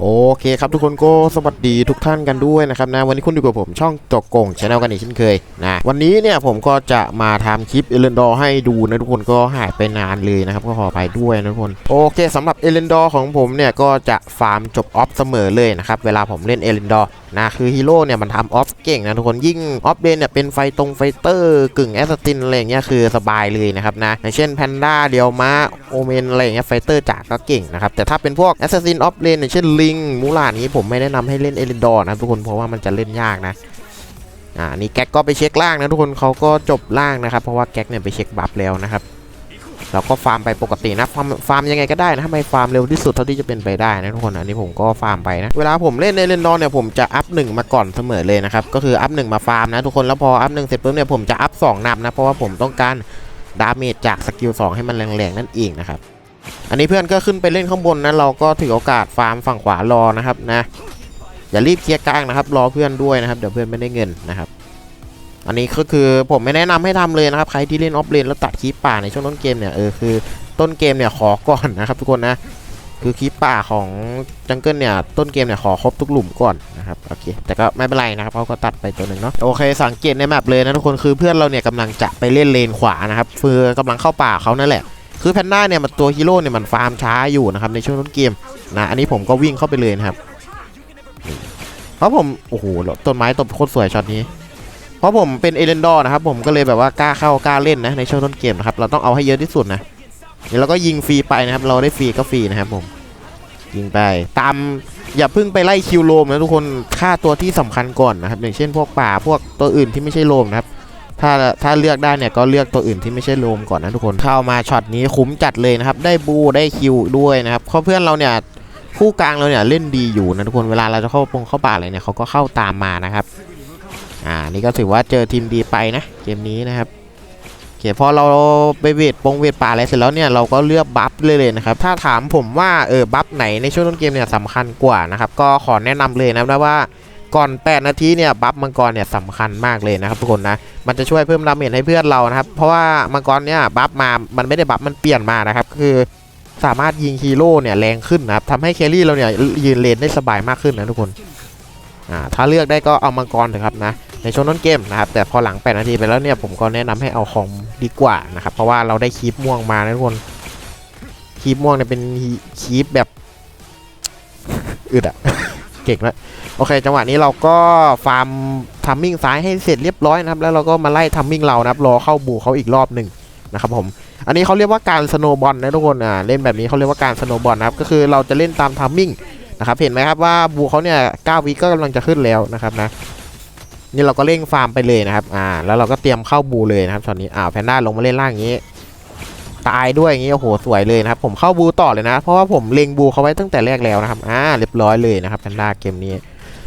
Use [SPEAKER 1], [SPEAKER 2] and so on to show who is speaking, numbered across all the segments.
[SPEAKER 1] โอเคครับทุกคนก็สวัสดีทุกท่านกันด้วยนะครับนะวันนี้คุณอยู่กับผมช่องตกกงชาแนลกันอีกเช่นเคยนะวันนี้เนี่ยผมก็จะมาทำคลิปเอเลนดอร์ให้ดูนะทุกคนก็หายไปนานเลยนะครับก็ขอไปด้วยนะทุกคนโอเคสำหรับเอเลนดอร์ของผมเนี่ยก็จะฟาร์มจบออฟเสมอเลยนะครับเวลาผมเล่นเอเลนดอร์นะคือฮีโร่เนี่ยมันทำออฟเก่งนะทุกคนยิ่งออฟเลนเนี่ยเป็นไฟตรงไฟเตอร์กึ่งแอสตินอะไรงเงี้ยคือสบายเลยนะครับนะอย่างเช่นแพนด้าเดียวมาโอเมนอะไรงเงี้ยไฟเตอร์จากก็เก่งนะครับแต่ถ้าเป็นพวกแอสซินออฟเลนอย่างเช่นลิิงมูลานี้ผมไม่แนะนำให้เล่นเอเลนดอร์นะทุกคนเพราะว่ามันจะเล่นยากนะอ่านี่แก๊กก็ไปเช็คล่างนะทุกคนเขาก็จบล่างนะครับ เพราะว่าแก๊กเนี่ยไปเช็คบัฟแล้วนะครับเราก็ฟาร์มไปปกตินะฟาร์มฟาร์มยังไงก็ได้นะทำไมฟาร์มเร็วที่สุดเท่าที่จะเป็นไปได้นะทุกคนอันนี้ผมก็ฟาร์มไปนะเวลาผมเล่นในเลนดอร์เนี่ยผมจะอัพหนึ่งมาก่อนเสมอเลยนะครับก็คืออัพหนึ่งมาฟาร์มนะทุกคนแล้วพออัพหนึ่งเสร็จปุ๊บเนี่ยผมจะอัพสองนำนะเพราะว่าผมต้องการดาเมจจากสกิล2ให้มันแรงๆนั่นเองนะครับ อันนี้เพื่อนก็ขึ้นไปเล่นข้างบนนะเราก็ถือโอกาสฟาร์มฝั่งขวารอนะครับนะอย่ารีบเคลียร์กลางนะครับรอเพื่อนด้วยนะครับเดี๋ยวเพื่อนไม่ได้เงินนะครับ อันนี้ก็คือผมไม่แนะนำให้ทำเลยนะครับใครที่เล่นออฟเลนแล้วตัดคีปป่าในช่วงต้นเกมเนี่ยเออคือต้นเกมเนี่ยขอก่อนนะครับทุกคนนะคือคีปป่าของจังเกิลเนี่ยต้นเกมเนี่ยขอครบทุกหลุมก่อนนะครับโอเคแต่ก็ไม่เป็นไรนะครับเขาก็ตัดไปตัวหนึ่งเนาะโอเค สังเกตในแมปเลยนะทุกคนคือเพื่อนเราเนี่ยกำลังจะไปเล่นเลนขวานะครับคือกำลังเข้าป่าเขานั่นแหละ คือแพนด้าเนี่ยมันตัวฮีโร่เนี่ยมันฟาร์มช้าอยู่นะครับในช่วงต้นเกมนะอันนี้ผมก็วิ่งเข้าไปเลยนะครับเพราะผมโอ้โหต้นไม้ต้นโคตรสวยช็อตนี้ เพราะผมเป็นเอเลนดอร์นะครับผมก็เลยแบบว่ากล้าเข้ากล้าเล่นนะในช่วงต้นเกมนะครับเราต้องเอาให้เยอะที่สุดนะเดี๋ยวเราก็ยิงฟรีไปนะครับ เราได้ฟรีก็ฟรีนะครับผมยิงไปตามอย่าเพิ่งไปไล่คิวโลมนะทุกคนฆ่าตัวที่สำคัญก่อนนะครับ อย่างเช่นพวกป่าพวกตัวอื่นที่ไม่ใช่โลมนะครับ ถ้าถ้าเลือกได้เนี่ยก็เลือกตัวอื่นที่ไม่ใช่โลมก่อนนะทุกคนเข้ามาช็อตนี้คุ้มจัดเลยนะครับได้บูได้คิวด้วยนะครับเพราะเพื่อนเราเนี่ยคู่กลางเราเนี่ยเล่นดีอยู่นะทุกคนเวลาเราจะเข้าปงเข้าป่าอะไรเนี่ยเขาก็เข้าตามมานะครับอ่านี่ก็ถือว่าเจอทีมดีไปนะเกมนี้นะครับโอเคพอเราไปเวทปงเวทป่าอะไรเสร็จแล้วเนี่ยเราก็เลือกบัฟเลยเลยนะครับถ้าถามผมว่าเออบัฟไหนในช่วงต้นเกมเนี่ยสำคัญกว่านะครับก็ขอแนะนำเลยนะว่า ก่อน 8 นาทีเนี่ยบัฟมังกรเนี่ยสำคัญมากเลยนะครับทุกคนนะมันจะช่วยเพิ่มดาเมจให้เพื่อนเรานะครับ เพราะว่ามังกรเนี่ยบัฟมามันไม่ได้บัฟมันเปลี่ยนมานะครับคือสามารถยิงฮีโร่เนี่ยแรงขึ้นนะครับทำให้แครี่เราเนี่ยยืนเลนได้สบายมากขึ้นนะทุกคนอ่าถ้าเลือกได้ก็เอามังกรเถอะครับนะในช่วงต้นเกมนะครับแต่พอหลัง 8 นาทีไปแล้วเนี่ยผมก็แนะนำให้เอาของดีกว่านะครับเพราะว่าเราได้คีบม่วงมานะทุกคนคีบม่วงเนี่ยเป็นคีบแบบอึดอะ เก่งแล้วโอเค จังหวะนี้เราก็ฟาร์มทัมมิ่งซ้ายให้เสร็จเรียบร้อยนะครับ แล้วเราก็มาไล่ทัมมิ่งเรานะครับรอเข้าบูเขาอีกรอบหนึ่งนะครับผม อันนี้เขาเรียกว่าการสโนบอลนะทุกคนอ่าเล่นแบบนี้เขาเรียกว่าการสโนบอลนะครับ ก็คือเราจะเล่นตามทัมมิ่งนะครับเห็นไหมครับว่าบูเขาเนี่ย9วิก็กำลังจะขึ้นแล้วนะครับนะนี่เราก็เร่งฟาร์มไปเลยนะครับอ่าแล้วเราก็เตรียมเข้าบูเลยนะครับตอนนี้อ่าแพนด้าลงมาเล่นล่างอย่างนี้ ตายด้วยอย่างนี้โอ้โหสวยเลยนะครับผมเข้าบูต่อเลยนะ เพราะว่าผมเล็งบูเขาไว้ตั้งแต่แรกแล้วนะครับอ่าเรียบร้อยเลยนะครับแพนด้าเกมนี้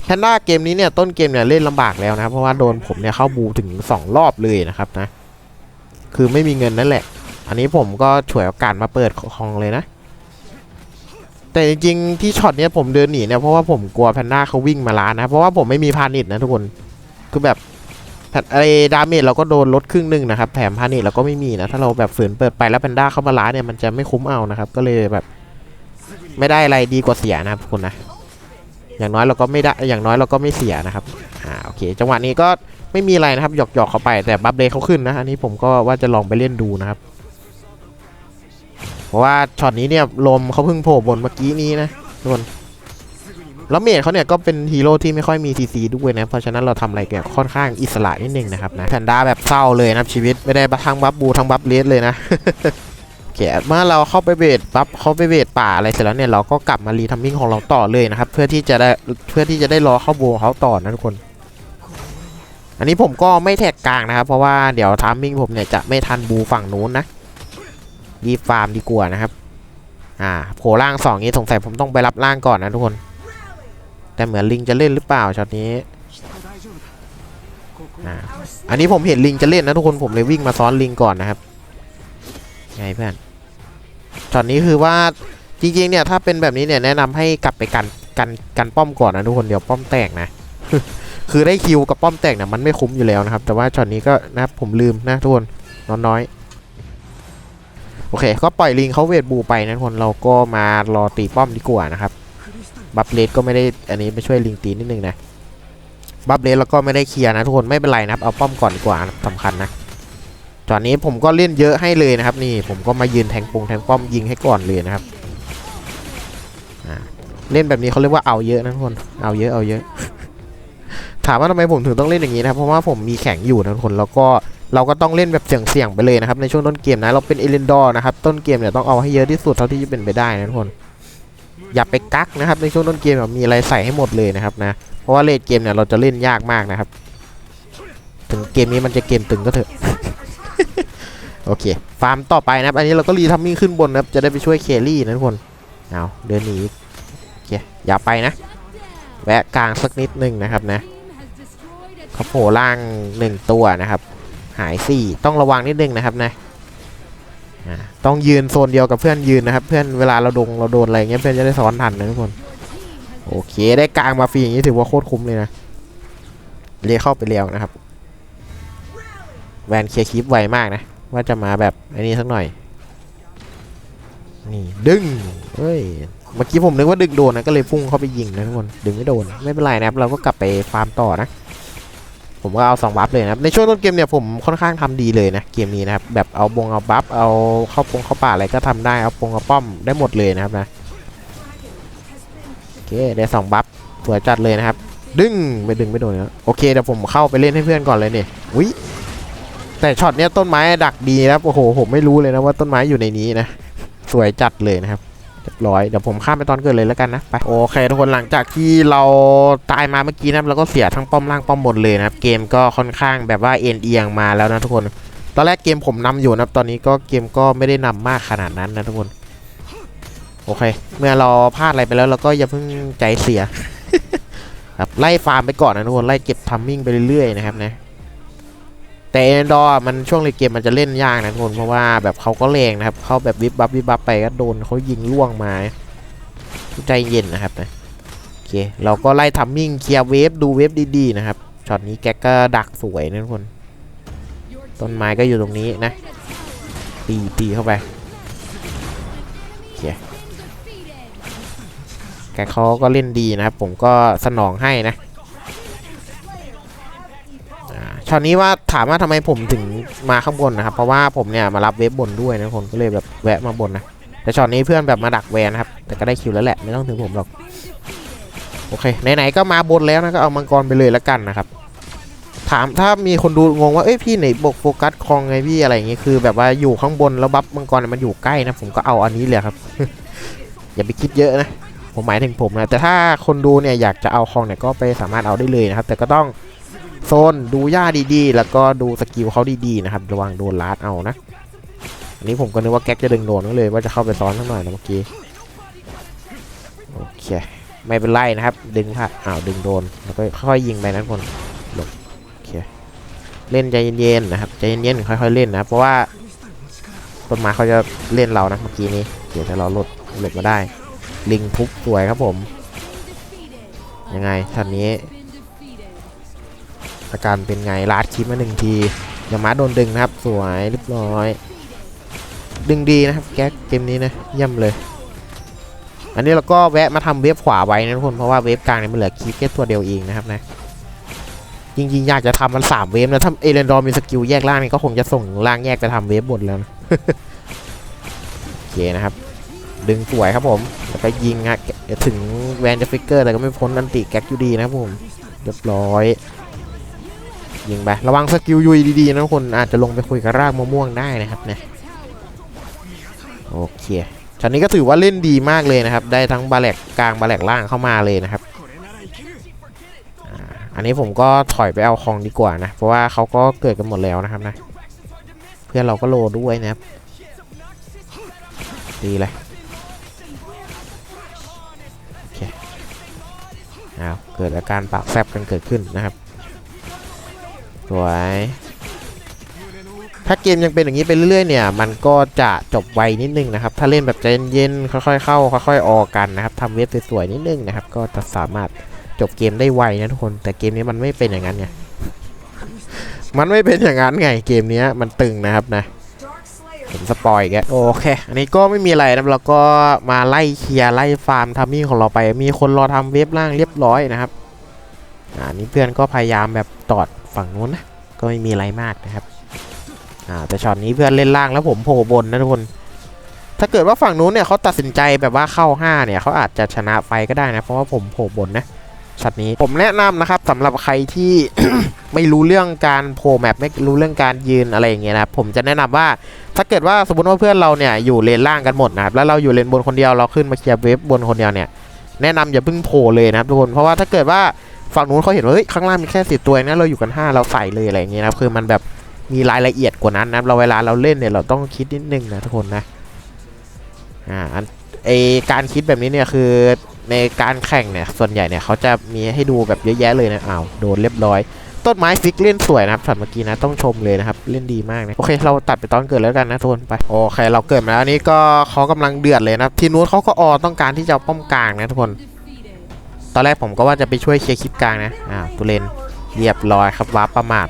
[SPEAKER 1] แพนด้าเกมนี้เนี่ยต้นเกมเนี่ยเล่นลำบากแล้วนะครับเพราะว่าโดนผมเนี่ยเข้าบูถึง 2 รอบเลยนะครับนะคือไม่มีเงินนั่นแหละ อันนี้ผมก็ฉวยโอกาสมาเปิดของเลยนะ แต่จริงๆที่ช็อตเนี้ยผมเดินหนีเนี่ยเพราะว่าผมกลัวแพนด้าเขาวิ่งมาล้านนะเพราะว่าผมไม่มีพานิชย์นะทุกคนคือแบบ ไอ้ดาเมจเราก็โดนลดครึ่งหนึ่งนะครับ แถมพานิชเราก็ไม่มีนะ ถ้าเราแบบฝืนเปิดไปแล้วแพนด้าเข้ามาล้าเนี่ยมันจะไม่คุ้มเอานะครับ ก็เลยแบบ ไม่ได้อะไรดีกว่าเสียนะครับทุกคนนะ อย่างน้อยเราก็ไม่ได้ อย่างน้อยเราก็ไม่เสียนะครับ อ่าโอเค จังหวะนี้ก็ไม่มีอะไรนะครับ หยอกหยอกๆเขาไป แต่บัฟเดย์เขาขึ้นนะ อันนี้ผมก็ว่าจะลองไปเล่นดูนะครับ เพราะว่าช็อตนี้เนี่ยลมเขาเพิ่งโผล่บนเมื่อกี้นี้นะทุกคน แล้วเมจเขาเนี่ยก็เป็นฮีโร่ที่ไม่ค่อยมีซีซีด้วยนะ เพราะฉะนั้นเราทำอะไรเนี่ยค่อนข้างอิสระนิดนึงนะครับนะแพนด้าแบบเศร้าเลยนะชีวิตไม่ได้ทั้งบัฟบูทั้งบัฟเลสเลยนะโอเคเมื่อเราเข้าไปเวทปั๊บเข้าไปเวทป่าอะไรเสร็จแล้วเนี่ยเราก็กลับมารีทัมมิ่งของเราต่อเลยนะครับ เพื่อที่จะได้เพื่อที่จะได้รอเข้าโบเขาต่อนะทุกคน อันนี้ผมก็ไม่แท็กกลางนะครับ เพราะว่าเดี๋ยวทัมมิ่งผมเนี่ยจะไม่ทันบูฝั่งนู้นนะรีฟาร์มดีกว่านะครับ อ่าโผล่ล่างสองนี้สงสัยผมต้องไปรับล่างก่อนนะทุกคน แต่เหมือนลิงจะเล่นหรือเปล่าช็อตนี้อันนี้ผมเห็นลิงจะเล่นนะทุกคนผมเลยวิ่งมาซ้อนลิงก่อนนะครับไงเพื่อนช็อตนี้คือว่าจริงๆเนี่ยถ้าเป็นแบบนี้เนี่ยแนะนำให้กลับไปกันกันกันป้อมก่อนนะทุกคนเดี๋ยวป้อมแตกนะ คือได้คิวกับป้อมแตกเนี่ยมันไม่คุ้มอยู่แล้วนะครับ แต่ว่าช็อตนี้ก็นะผมลืมนะทุกคนนอนน้อยโอเค ก็ปล่อยลิงเขาเวทบูไปนะทุกคนเราก็มารอตีป้อมดีกว่านะครับ บัฟเลสก็ไม่ได้อันนี้ไปช่วยลิงตีนนิดนึงนะบัฟเลสแล้วก็ไม่ได้เคลียร์นะทุกคนไม่เป็นไรนะครับเอาป้อมก่อนดีกว่านะสำคัญนะตอนนี้ผมก็เล่นเยอะให้เลยนะครับ นี่ผมก็มายืนแทงปงแทงป้อมยิงให้ก่อนเลยนะครับเล่นแบบนี้เขาเรียกว่าเอาเยอะนะทุกคนเอาเยอะเอาเยอะถามว่าทำไมผมถึงต้องเล่นอย่างนี้นะครับเพราะว่าผมมีแข่งอยู่นะทุกคนแล้วก็เราก็ต้องเล่นแบบเสี่ยงๆไปเลยนะครับในช่วงต้นเกมนะเราเป็นเอเลนดอร์นะครับต้นเกมเนี่ยต้องเอาให้เยอะที่สุดเท่าที่จะเป็นไปได้นะทุกคน อย่าไปกักนะครับในช่วงต้นเกมแบบมีอะไรใส่ให้หมดเลยนะครับนะ เพราะว่าเลดเกมเนี่ยเราจะเล่นยากมากนะครับ ถึงเกมนี้มันจะเกมตึงก็เถอะ โอเค ฟาร์มต่อไปนะครับ อันนี้เราก็รีทัมมิ่งขึ้นบนนะครับ จะได้ไปช่วยเคลี่นะทุกคน เอาเดินหนีโอเค อย่าไปนะ แวะกลางสักนิดหนึงนะครับนะเขาโผล่ล่างหนึ่งตัวนะครับ หายสี่ต้องระวังนิดนึงนะครับนะ ต้องยืนโซนเดียวกับเพื่อนยืนนะครับ เพื่อนเวลาเราดงเราโดนอะไรเงี้ยเพื่อนจะได้ซ้อนทันนะทุกคน โอเคได้กลางมาฟรีอย่างนี้ถือว่าโคตรคุ้มเลยนะเรียเข้าไปเร็วนะครับ แวนเคลียร์คลิปไวมากนะ ว่าจะมาแบบไอ้นี้สักหน่อย นี่ดึงเฮ้ยเมื่อกี้ผมนึกว่าดึงโดนนะก็เลยพุ่งเข้าไปยิงนะทุกคนดึงไม่โดน ไม่เป็นไรนะครับเราก็กลับไปฟาร์มต่อนะ ผมก็เอาสองบัฟเลยนะครับในช่วงต้นเกมเนี่ยผมค่อนข้างทำดีเลยนะเกมนี้นะครับแบบเอาบงเอาบัฟเอาเข้าปงเข้าป่าอะไรก็ทำได้เอาปงเอาป้อมได้หมดเลยนะครับนะโอเคได้สองบัฟสวยจัดเลยนะครับ ดึงไม่ดึงไม่โดนแล้วโอเคเดี๋ยวผมเข้าไปเล่นให้เพื่อนก่อนเลยเนี่ยวิแต่ช็อตเนี้ยต้นไม้ดักดีนะครับโอ้โหผมไม่รู้เลยนะว่าต้นไม้อยู่ในนี้นะสวยจัดเลยนะครับ เรียบร้อยเดี๋ยวผมข้ามไปตอนเกิดเลยแล้วกันนะไปโอเคทุกคนหลังจากที่เราตายมาเมื่อกี้นะเราก็เสียทั้งป้อมล่างป้อมบนเลยนะครับเกมก็ค่อนข้างแบบว่าเอ็นเอียงมาแล้วนะทุกคน ตอนแรกเกมผมนำอยู่นะตอนนี้ก็เกมก็ไม่ได้นำมากขนาดนั้นนะทุกคนโอเค เมื่อเราพลาดอะไรไปแล้วเราก็อย่าเพิ่งใจเสียครับไล่ฟาร์มไปก่อนนะทุกคนไล่เก็บทัมมิ่งไปเรื่อยๆนะครับนะ แต่เอ็นดอร์มันช่วงในเกมมันจะเล่นยากนะทุกคนเพราะว่าแบบเขาก็แรงนะครับเขาแบบวิบบับวิบบับไปก็โดนเขายิงล่วงมาใจเย็นนะครับนะโอเคเราก็ไล่ทัมมิ่งเคลียร์เวฟดูเวฟดีๆนะครับช็อตนี้แกก็ดักสวยนะทุกคน ต้นไม้ก็อยู่ตรงนี้นะตีตีเข้าไปโอเคแกเขาก็เล่นดีนะครับผมก็สนองให้นะ อ่าช็อตนี้ว่าถามว่าทำไมผมถึงมาข้างบนนะครับ เพราะว่าผมเนี่ยมารับเวฟบนด้วยนะคนก็เลยแบบแวะมาบนนะแต่ช็อตนี้เพื่อนแบบมาดักแวนนะครับ แต่ก็ได้คิวแล้วแหละไม่ต้องถึงผมหรอก โอเคไหนๆก็มาบนแล้วนะก็เอามังกรไปเลยแล้วกันนะครับ ถามถ้ามีคนดูงงว่าเอ้ยพี่ไหนบกโฟกัสคลองไงพี่อะไรอย่างงี้คือ แบบว่าอยู่ข้างบนแล้วบัฟมังกรมันอยู่ใกล้นะผมก็เอาอันนี้เลยครับ อย่าไปคิดเยอะนะผมหมายถึงผมนะแต่ถ้าคนดูเนี่ยอยากจะเอาคลองเนี่ยก็ไปสามารถเอาได้เลยนะครับ แต่ก็ต้อง โซนดูหญ้าดีๆ แล้วก็ดูสกิลเขาดีๆนะครับ ระวังโดนลาดเอานะอันนี้ผมก็นึกว่าแก๊กจะดึงโดนก็เลยว่าจะเข้าไปซ้อนสักหน่อยนะเมื่อกี้โอเคไม่เป็นไรนะครับ ดึงพลาดอ้าวดึงโดนแล้วก็ค่อยๆยิงไปนะทุกคนหลบโอเคเล่นใจเย็นๆนะครับใจเย็นๆค่อยๆเล่นนะเพราะว่าต้นไม้เขาจะเล่นเรานะเมื่อกี้นี้เดี๋ยวแต่เราหลดหลบมาได้ ลิงทุบสวยครับผม ยังไงช็อตนี้ อาการเป็นไงลาดคลิปมาหนึ่งทียามาโดนดึงนะครับ สวยเรียบร้อย ดึงดีนะครับ แก๊กเกมนี้นะเยี่ยมเลย อันนี้เราก็แวะมาทำเวฟขวาไว้นะทุกคนเพราะว่าเวฟกลางเนี่ยมันเหลือคลิปแค่ตัวเดียวเองนะครับนะจริงๆอยากจะทำมันสามเวฟนะถ้าเอเลนดอร์มีสกิลแยกล่างนี่ก็คงจะส่งล่างแยกไปทำเวฟบนแล้วนะโอเคนะครับ ดึงสวยครับผมแล้วก็ยิงฮะถึงแวนจะฟิกเกอร์แต่ก็ไม่พ้นอันติแก๊กอยู่ดีนะครับผมเรียบร้อย ยิงไประวังสกิลยุยดีๆนะทุกคนอาจจะลงไปคุยกับรากมะม่วงได้นะครับเนี่ยโอเคช็อตนี้ก็ถือว่าเล่นดีมากเลยนะครับ ได้ทั้งบาแลกกลางบาแลกล่างเข้ามาเลยนะครับ อันนี้ผมก็ถอยไปเอาคองดีกว่านะ เพราะว่าเขาก็เกิดกันหมดแล้วนะครับนะ เพื่อนเราก็โลด้วยนะครับ ดีเลยโอเคอ้าวเกิดอาการปากแฟบกันเกิดขึ้นนะครับ สวย ถ้าเกมยังเป็นอย่างนี้ไปเรื่อยๆเนี่ย มันก็จะจบไวนิดนึงนะครับ ถ้าเล่นแบบใจเย็นๆค่อยๆเข้าค่อยๆออกกันนะครับทำเว็บสวยๆนิดนึงนะครับ ก็จะสามารถจบเกมได้ไวนะทุกคน แต่เกมนี้มันไม่เป็นอย่างนั้นไง มันไม่เป็นอย่างนั้นไง เกมนี้มันตึงนะครับนะผมสปอยอีกโอเค อันนี้ก็ไม่มีอะไรนะเราก็มาไล่เคลียร์ไล่ฟาร์มทัมมิ่งของเราไป มีคนรอทำเว็บล่างเรียบร้อยนะครับ อ่านี่เพื่อนก็พยายามแบบตอด ฝั่งนู้นนะก็ไม่มีอะไรมากนะครับอ่าแต่ช็อตนี้เพื่อนเล่นล่างแล้วผมโผล่บนนะทุกคนถ้าเกิดว่าฝั่งนู้นเนี่ยเขาตัดสินใจแบบว่าเข้า 5 เนี่ยเขาอาจจะชนะไฟก็ได้นะ เพราะว่าผมโผล่บนนะช็อตนี้ผมแนะนำนะครับสำหรับใครที่ ไม่รู้เรื่องการโผล่แมปไม่รู้เรื่องการยืนอะไรอย่างเงี้ยนะครับผมจะแนะนำว่าถ้าเกิดว่าสมมติว่าเพื่อนเราเนี่ยอยู่เลนล่างกันหมดนะครับแล้วเราอยู่เลนบนคนเดียวเราขึ้นมาเคลียร์เวฟบนคนเดียวเนี่ยแนะนำอย่าเพิ่งโผล่เลยนะครับทุกคนเพราะว่าถ้าเกิดว่า ฝั่งนู้นเขาเห็นว่าเฮ้ยข้างล่างมีแค่สิบตัวนะเราอยู่กันห้าเราใส่เลยอะไรอย่างเงี้ยนะคือมันแบบมีรายละเอียดกว่านั้นนะเราเวลาเราเล่นเนี่ยเราต้องคิดนิดนึงนะทุกคนนะอ่าไอการคิดแบบนี้เนี่ยคือในการแข่งเนี่ยส่วนใหญ่เนี่ยเขาจะมีให้ดูแบบเยอะแยะเลยนะอ้าวโดนเรียบร้อย ต้นไม้ฟิกเล่นสวยนะครับช็อตเมื่อกี้นะต้องชมเลยนะครับเล่นดีมากนะโอเค เราตัดไปตอนเกิดแล้วกันนะทุกคนไปโอเค เราเกิดมาแล้วนี้ก็เขากำลังเดือดเลยนะทีนู้นเขาก็ออต้องการที่จะป้อมกลางนะทุกคน ตอนแรกผมก็ว่าจะไปช่วยเคลียร์คลิปกลางนะอ้าตุเลนเรียบร้อยครับวาร์ปประมาท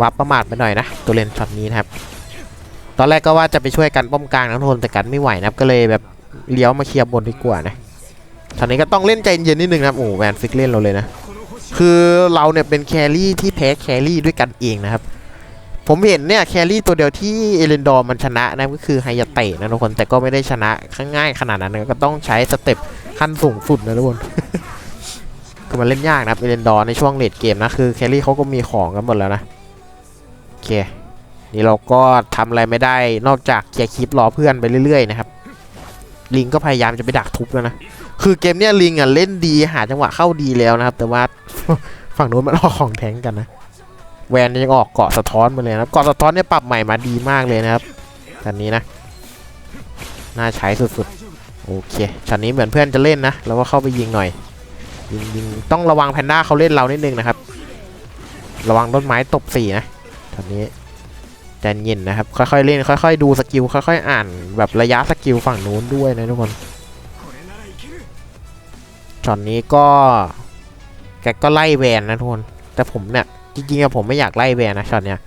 [SPEAKER 1] วาร์ปประมาทไปหน่อยนะตุเลนช็อตนี้นะครับ ตอนแรกก็ว่าจะไปช่วยกันป้อมกลางนะทุกคนแต่กันไม่ไหวนะครับก็เลยแบบเลี้ยวมาเคลียร์บนดีกว่านะช็อตนี้ก็ต้องเล่นใจเย็นนิดนึงนะครับโอ้แวนฟิกเล่นเราเลยนะคือเราเนี่ยเป็นแครี่ที่แพ้แครี่ด้วยกันเองนะครับผมเห็นเนี่ยแครี่ตัวเดียวที่เอเลนดอร์มันชนะนะก็คือไฮยาเตะนะทุกคนแต่ก็ไม่ได้ชนะง่ายขนาดนั้นก็ต้องใช้สเต็ป ขั้นสูงสุดนะทุกคนคือมันเล่นยากนะเอเลนดอร์ในช่วงเลดเกมนะ คือแครี่เขาก็มีของกันหมดแล้วนะโอเค นี่เราก็ทำอะไรไม่ได้นอกจากเคลียร์คลิปรอเพื่อนไปเรื่อยๆนะครับ ลิงก็พยายามจะไปดักทุบแล้วนะ คือเกมเนี้ยลิงอะเล่นดีหาจังหวะเข้าดีแล้วนะครับ แต่ว่าฝั่งโน้นมันออกของแทงกันนะ แวนยังออกเกาะสะท้อนมาเลยนะเกาะสะท้อนเนี่ยปรับใหม่มาดีมากเลยนะครับชันนี้นะ น่าใช้สุดๆ โอเคชันนี้เหมือนเพื่อนจะเล่นนะเราก็เข้าไปยิงหน่อยยิงยิงต้องระวังแพนด้าเขาเล่นเรานิดนึงนะครับ ระวังต้นไม้ตบสี่นะชันนี้ใจเย็นนะครับ ค่อยๆเล่น ค่อยๆดูสกิลค่อยๆอ่าน แบบระยะสกิลฝั่งนู้นด้วยนะทุกคนช็อตนี้ก็แกก็ไล่แวนนะทุกคนแต่ผมเนี่ยจริงๆผมไม่อยากไล่แวนนะช็อตเนี้ย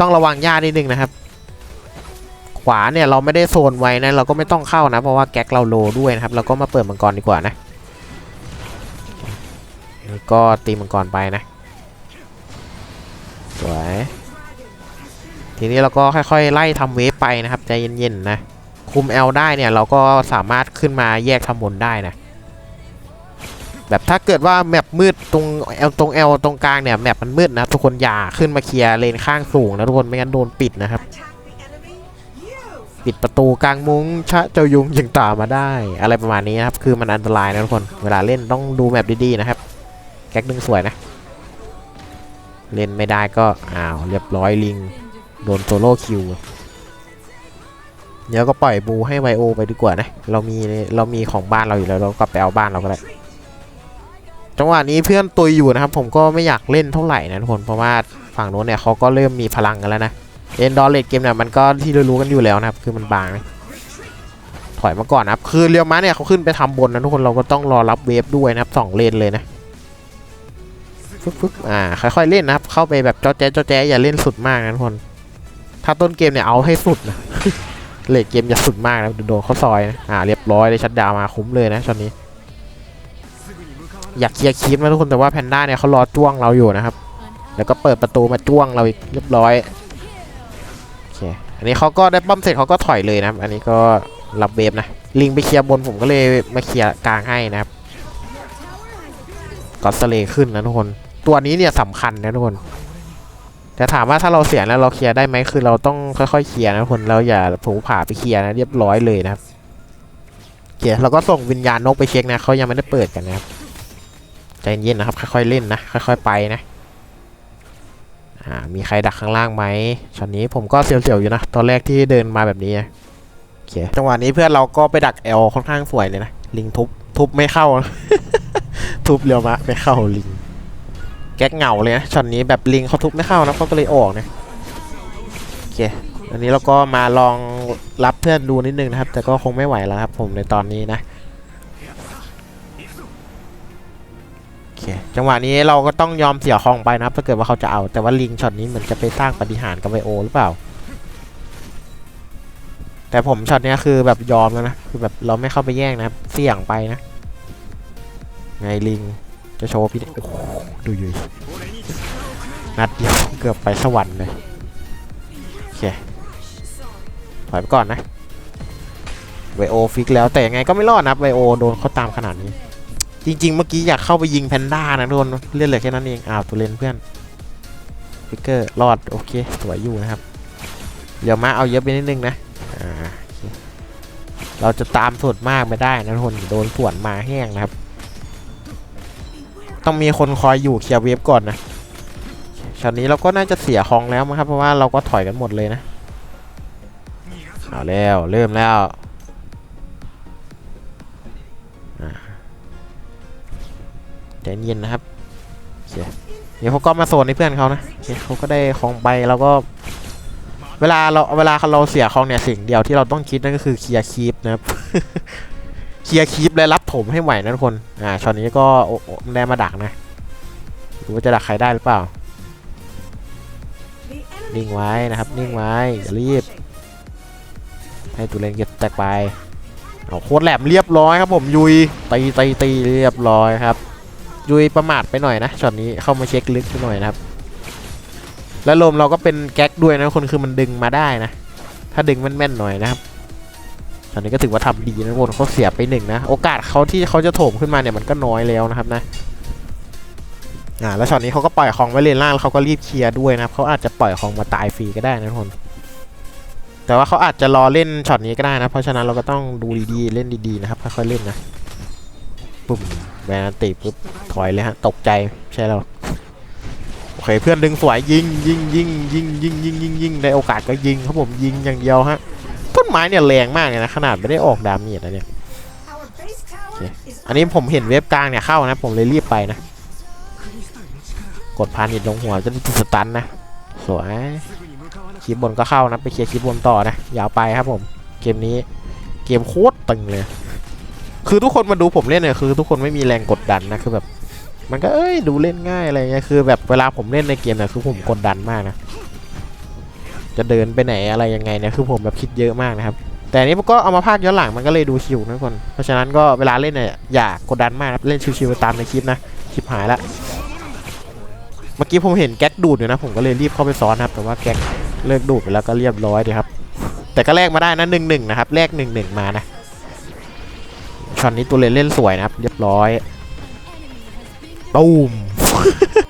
[SPEAKER 1] ต้องระวังหญ้านิดนึงนะครับ ขวาเนี่ยเราไม่ได้โซนไว้นะเราก็ไม่ต้องเข้านะ เพราะว่าแก๊กเราโลด้วยนะครับเราก็มาเปิดมังกรดีกว่านะนี่ก็ตีมังกรไปนะสวยทีนี้เราก็ค่อยๆไล่ทำเวฟไปนะครับใจเย็นๆนะคุม L ได้เนี่ยเราก็สามารถขึ้นมาแยกทำบนได้นะแบบถ้าเกิดว่าแมปมืดตรง L ตรง L ตรงกลางเนี่ยแมปมันมืดนะทุกคนอย่าขึ้นมาเคลียร์เลนข้างสูงนะทุกคนไม่งั้นโดนปิดนะครับ ปิดประตูกลางมุ้งชะเจ้ายุงยังตามมาได้ อะไรประมาณนี้นะครับ คือมันอันตรายนะทุกคน เวลาเล่นต้องดูแมปดีๆนะครับ แก๊กดึงสวยนะ เล่นไม่ได้ก็ อ้าว เรียบร้อยลิง โดนโซโล่คิว เดี๋ยวก็ปล่อยบูให้ไวโอไปดีกว่านะ เรามีเรามีของบ้านเราอยู่แล้วเราก็ไปเอาบ้านเราก็ได้ จังหวะนี้เพื่อนตุยอยู่นะครับ ผมก็ไม่อยากเล่นเท่าไหร่นะทุกคน เพราะว่าฝั่งโน้นเนี่ยเขาก็เริ่มมีพลังกันแล้วนะ เอ็นดอร์เลดเกมเนี่ยมันก็ที่รู้ๆกันอยู่แล้วนะครับ คือมันบางนะถอยมาก่อนนะครับ คือเรียวมาเนี่ยเขาขึ้นไปทำบนนะทุกคนเราก็ต้องรอรับเวฟด้วยนะครับสองเลนเลยนะฟึบฟึบอ่าค่อยๆเล่นนะครับ เข้าไปแบบจ้อแจ๊จ้อแจ๊อย่าเล่นสุดมากนะทุกคน ถ้าต้นเกมเนี่ยเอาให้สุดนะเลดเกมอย่าสุดมากนะโดนเขาซอยนะอ่าเรียบร้อยเลยชัดดาวมาคุ้มเลยนะช็อตนี้ อยากเคลียร์คลิปนะทุกคนแต่ว่าแพนด้าเนี่ยเขารอจ้วงเราอยู่นะครับ แล้วก็เปิดประตูมาจ้วงเราอีกเรียบร้อย อันนี้เขาก็ได้ป้อมเสร็จเขาก็ถอยเลยนะครับ อันนี้ก็รับเวฟนะ ลิงไปเคลียร์บนผมก็เลยมาเคลียร์กลางให้นะครับก็สเลขึ้นนะทุกคน ตัวนี้เนี่ยสำคัญนะทุกคน แต่ถามว่าถ้าเราเสียแล้วเราเคลียร์ได้ไหมคือเราต้องค่อยๆเคลียร์นะทุกคนเราอย่าผูผ่าไปเคลียร์นะเรียบร้อยเลยนะครับโอเคเราก็ส่งวิญญาณนกไปเช็คนะเขายังไม่ได้เปิดกันนะครับใจเย็นนะครับค่อยๆเล่นนะค่อย ๆ ไปนะ มีใครดักข้างล่างไหมช็อตนี้ผมก็เสียวๆอยู่นะ ตอนแรกที่เดินมาแบบนี้โอเคจังหวะนี้เพื่อนเราก็ไปดักแอลค่อนข้างสวยเลยนะ ลิงทุบ ทุบไม่เข้า ทุบเรียวมะไม่เข้าลิง แก๊กเหงาเลยนะ ช็อตนี้แบบลิงเขาทุบไม่เข้านะเขาก็เลยออกนะโอเค อันนี้เราก็มาลองรับเพื่อนดูนิดนึงนะครับ แต่ก็คงไม่ไหวแล้วครับ ผมในตอนนี้นะ จังหวะนี้เราก็ต้องยอมเสียคองไปนะครับถ้าเกิดว่าเขาจะเอาแต่ว่าลิงช็อตนี้เหมือนจะไปสร้างปาฏิหารย์กับไบโอหรือเปล่า แต่ผมช็อตนี้คือแบบยอมแล้วนะคือแบบเราไม่เข้าไปแย่งนะครับเสี่ยงไปนะ ไงลิงจะโชว์พี่โอ้ดูอยุยนัดเดียวเกือบไปสวรรค์เลยโอเคถอยไปก่อนนะไวโอฟิกแล้วแต่ยังไงก็ไม่รอดนะครับไวโอโดนเขาตามขนาดนี้ จริง ๆ เมื่อกี้อยากเข้าไปยิงแพนด้านะทุกคนเล่นเหลือแค่นั้นเองอ้าวตัวเลนเพื่อนฟิกเกอร์รอดโอเคสวยอยู่นะครับเดี๋ยวมาเอาเยอะไปนิดนึงนะอ่าเเราจะตามสุดมากไม่ได้นะทุกคนโดนสวนมาแห้งนะครับ ต้องมีคนคอยอยู่เคลียร์เวฟก่อนนะช็อตนี้เราก็น่าจะเสียของแล้วมั้งครับเพราะว่าเราก็ถอยกันหมดเลยนะเอาแล้วเริ่มแล้ว ใจเย็นนะครับเดี๋ยวเขาก็มาโซนให้เพื่อนเขานะเขาก็ได้ของไปแล้วก็ เวลาเราเวลาเราเสียของเนี่ยสิ่งเดียวที่เราต้องคิดนั่นก็คือเคลียร์คีปนะครับเคลียร์คีปและรับผมให้ไหวนะทุกคน อ่าช็อตนี้ก็ได้มาดักนะดูว่าจะดักใครได้หรือเปล่า นิ่งไว้นะครับ นิ่งไว้ อย่ารีบ ให้ตัวเลนเก็บแตกไป โคตรแหลมเรียบร้อยครับผมยุยตีตีตีเรียบร้อยครับ ยุยประมาทไปหน่อยนะช็อตนี้เข้ามาเช็คลึกไปหน่อยนะครับ แล้วลมเราก็เป็นแก๊กด้วยนะคนคือมันดึงมาได้นะ ถ้าดึงแม่นๆหน่อยนะครับตอนนี้ก็ถือว่าทำดีนะทุกคนเขาเสียไปหนึ่งนะ โอกาสเขาที่เขาจะโถมขึ้นมาเนี่ยมันก็น้อยแล้วนะครับนะอ่าแล้วช็อตนี้เขาก็ปล่อยของไว้เลนล่างแล้วเขาก็รีบเคลียร์ด้วยนะครับเขาอาจจะปล่อยของมาตายฟรีก็ได้นะทุกคน แต่ว่าเขาอาจจะรอเล่นช็อตนี้ก็ได้นะ เพราะฉะนั้นเราก็ต้องดูดีๆเล่นดีๆนะครับค่อยๆเล่นนะปุ่ม แบนติปุ๊บถอยเลยฮะ ตกใจใช่แล้วโอเคเพื่อนดึงสวยยิงยิงยิงยิงยิงยิงยิงยิงได้โอกาสก็ยิงครับผมยิงอย่างเดียวฮะต้นไม้เนี่ยแรงมากเลยนะขนาดไม่ได้ออกดาเมจนะเนี่ยอันนี้ผมเห็นเว็บกลางเนี่ยเข้านะ ผมเลยรีบไปนะ กดพานิดลงหัวจะสตันนะสวยคลิปบนก็เข้านะ ไปเคลียร์คลิปบนต่อนะยาวไปครับผม เกมนี้เกมโคตรตึงเลย คือทุกคนมาดูผมเล่นเนี่ยคือ ทุกคนไม่มีแรงกดดันนะคือแบบ มันก็เอ้ยดูเล่นง่ายอะไรเงี้ยคือแบบเวลาผมเล่นในเกมเนี่ยคือผมกดดันมากนะจะเดินไปไหนอะไรยังไงเนี่ยคือผมแบบคิดเยอะมากนะครับ แต่นี้มันก็เอามาพากย์ย้อนหลังมันก็เลยดูชิวนะทุกคนเพราะฉะนั้นก็เวลาเล่นเนี่ยอย่ากดดันมากเล่นชิวๆตามในคลิปนะคลิปหายละเมื่อกี้ผมเห็นแก๊กดูดอยู่นะ ผมก็เลยรีบเข้าไปซ้อนนะครับ แต่ว่าแก๊กเลิกดูดไปแล้วก็เรียบร้อยดีครับ แต่ก็แลกมาได้นะหนึ่งหนึ่งนะครับแลกหนึ่งหนึ่งมานะ ช็อตนี้ตัวเลนเล่นสวยนะครับ เรียบร้อยตูม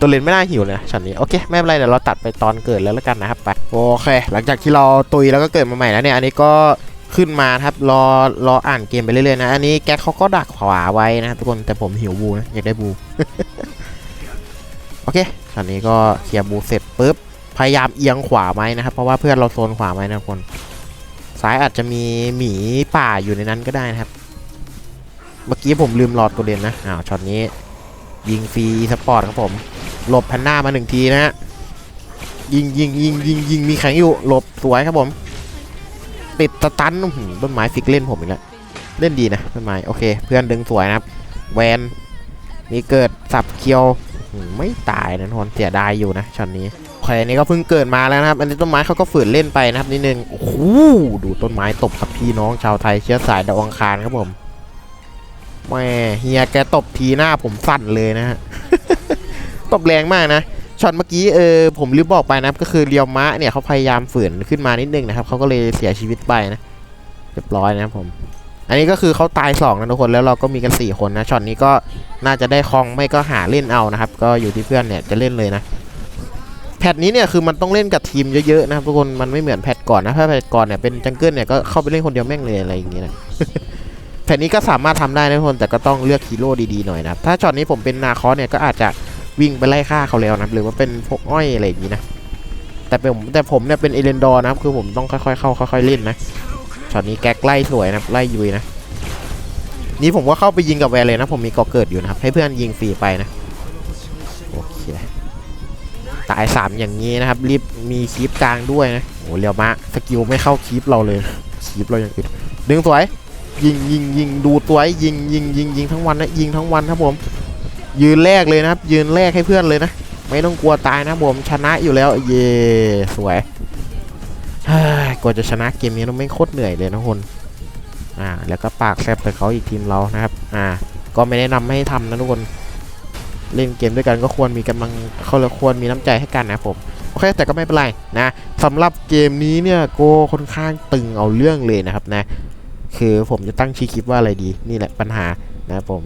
[SPEAKER 1] ตัวเลนไม่น่าหิวเลยนะช็อตนี้โอเคไม่เป็นไรเดี๋ยวเราตัดไปตอนเกิดแล้วแล้วกันนะครับไปโอเค หลังจากที่เราตุยแล้วก็เกิดมาใหม่แล้วเนี่ยอันนี้ก็ขึ้นมานะครับรอรออ่านเกมไปเรื่อยๆนะอันนี้แก๊กเขาก็ดักขวาไว้นะครับทุกคนแต่ผมหิวบูนะอยากได้บูโอเคตอนนี้ก็เคลียร์บูเสร็จปุ๊บพยายามเอียงขวาไหมนะครับ เพราะว่าเพื่อนเราโซนขวาไหมนะทุกคน ซ้ายอาจจะมีหมีป่าอยู่ในนั้นก็ได้นะครับเมื่อกี้ผมลืมหลอดตัวเด่นนะ อ้าวช็อตนี้ ยิงฟรีสปอร์ตครับผม หลบแพนด้ามาหนึ่งทีนะฮะ ยิงยิงยิงยิงยิงมีแข็งอยู่ หลบสวยครับผม ติดสตันต้นไม้ฟิกเล่นผมอีกแล้ว เล่นดีนะต้นไม้โอเค เพื่อนดึงสวยนะครับ แวนมีเกิดสับเคียวไม่ตายนะทุกคนเสียดายอยู่นะช็อตนี้โอเคอันนี้ก็เพิ่งเกิดมาแล้วนะครับ อันนี้ต้นไม้เขาก็ฝืนเล่นไปนะครับนิดนึง โอ้โหดูต้นไม้ตบกับพี่น้องชาวไทยเชื้อสายดาวอังคารครับผม แม่เฮียแกตบทีหน้าผมสั่นเลยนะฮะ ตบแรงมากนะช็อตเมื่อกี้เออผมลืมบอกไปนะก็คือเรียวมะเนี่ยเขาพยายามฝืนขึ้นมานิดนึงนะครับเขาก็เลยเสียชีวิตไปนะเรียบร้อยนะครับผม อันนี้ก็คือเขาตายสองนะทุกคนแล้วเราก็มีกันสี่คนนะช็อตนี้ก็น่าจะได้คลองไม่ก็หาเล่นเอานะครับ ก็อยู่ที่เพื่อนเนี่ยจะเล่นเลยนะแพทนี้เนี่ยคือมันต้องเล่นกับทีมเยอะๆนะครับทุกคนมันไม่เหมือนแพทก่อนนะถ้าแพทก่อนเนี่ยเป็นจังเกิลเนี่ยก็เข้าไปเล่นคนเดียวแม่งเลยอะไรอย่างเงี้ยนะ แพทนี้ก็สามารถทำได้นะทุกคนแต่ก็ต้องเลือกฮีโร่ดีๆหน่อยนะถ้าช็อตนี้ผมเป็นนาคอสเนี่ยก็อาจจะวิ่งไปไล่ฆ่าเขาแล้วนะหรือว่าเป็นพวกอ้อยอะไรอย่างงี้นะแต่เป็นผมแต่ผมเนี่ยเป็นเอเลนดอร์นะครับคือผมต้องค่อยๆเข้าค่อยๆเล่นนะช็อตนี้แก๊กไล่สวยนะไล่ยุยนะนี่ผมก็เข้าไปยิงกับแวร์เลยนะ ผมมีก่อเกิดอยู่นะครับ ให้เพื่อนยิงฟรีไปนะโอเคตายสามอย่างนี้นะครับ รีบมีคลิปกลางด้วยนะโอ้เรียวมะสกิลไม่เข้าคลิปเราเลยคลิปเราอย่างอื่นดึงสวย ยิงยิงยิงดูตัวไอ้ยิงยิงยิงยิงทั้งวันนะยิงทั้งวันครับผม ยืนแรกเลยนะครับ ยืนแรกให้เพื่อนเลยนะ ไม่ต้องกลัวตายนะผมชนะอยู่แล้ว เย่สวยเฮ้ยกว่าจะชนะเกมนี้ต้องไม่โคตรเหนื่อยเลยนะคนอ่าแล้วก็ปากแซบไปเขาอีกทีมเรานะครับ อ่า ก็ไม่แนะนำให้ทำนะทุกคน เล่นเกมด้วยกันก็ควรมีกำลังเขาเรียควรมีน้ำใจให้กันนะผมโอเคแต่ก็ไม่เป็นไรนะสำหรับเกมนี้เนี่ยโกค่อนข้างตึงเอาเรื่องเลยนะครับนะ คือผมจะตั้งชื่อคลิปว่าอะไรดี นี่แหละปัญหานะผม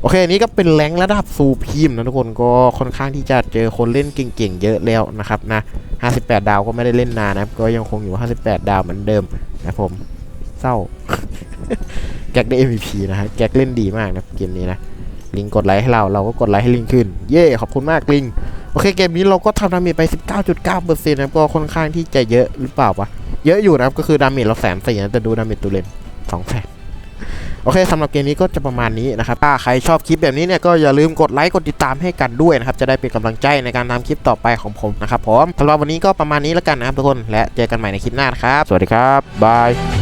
[SPEAKER 1] โอเคอันนี้ก็เป็นแรงระดับซูพีมนะทุกคนก็ค่อนข้างที่จะเจอคนเล่นเก่งๆ เยอะแล้วนะครับนะ 58 ดาวก็ไม่ได้เล่นนานนะก็ยังคงอยู่ 58 ดาวเหมือนเดิมนะผม เศร้า แก๊กได้ MVP นะฮะแก๊กเล่นดีมากนะเกมนี้นะลิงกดไลค์ให้เราเราก็กดไลค์ให้ลิงขึ้น เย่ขอบคุณมากลิง โอเคเกมนี้เราก็ทำดาเมจไป 19.9%นะครับก็ค่อนข้างที่จะเยอะหรือเปล่าวะ เยอะอยู่นะครับก็คือดาเมจเราแสนสี่นะแต่ดูดาเมจตูเลนสองแสนโอเคสำหรับเกมนี้ก็จะประมาณนี้นะครับถ้าใครชอบคลิปแบบนี้เนี่ยก็อย่าลืมกดไลค์กดติดตามให้กันด้วยนะครับจะได้เป็นกำลังใจในการทำคลิปต่อไปของผมนะครับผมสำหรับวันนี้ก็ประมาณนี้แล้วกันนะครับทุกคนและเจอกันใหม่ในคลิปหน้านะครับ สวัสดีครับบาย